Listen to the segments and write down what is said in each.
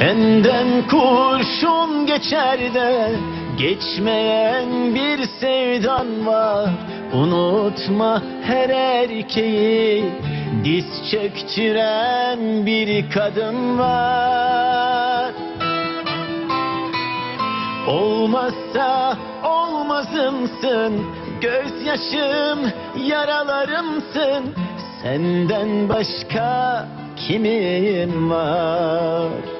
Senden kurşun geçer de geçmeyen bir sevdan var. Unutma her erkeği diz çöktüren bir kadın var. Olmazsa olmazımsın Gözyaşım yaralarımsın. Senden başka kimim var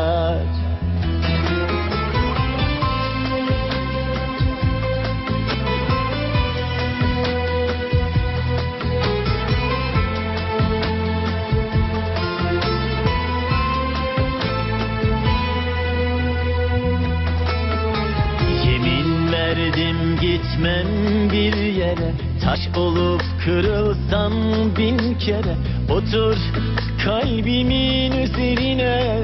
Verdim gitmem bir yere. Taş olup kırılsam bin kere. Otur kalbimin üzerine.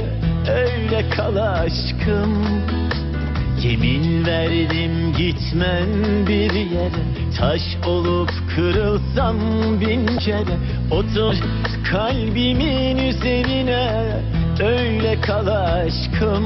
Öyle kal aşkım. Yemin verdim gitmem bir yere. Taş olup kırılsam bin kere. Otur kalbimin üzerine. Öyle kal aşkım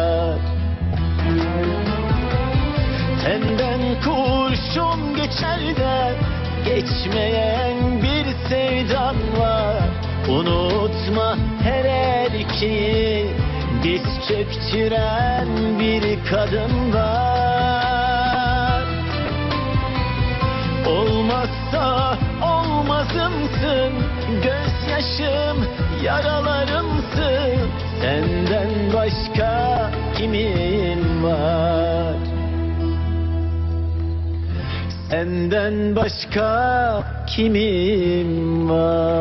geçer de Geçmeyen bir sevdan var. Unutma her erkeği Diz çöktüren bir kadın var. Olmazsa olmazımsın Gözyaşım yaralarımsın. Senden başka kimim var Senden başka kimim var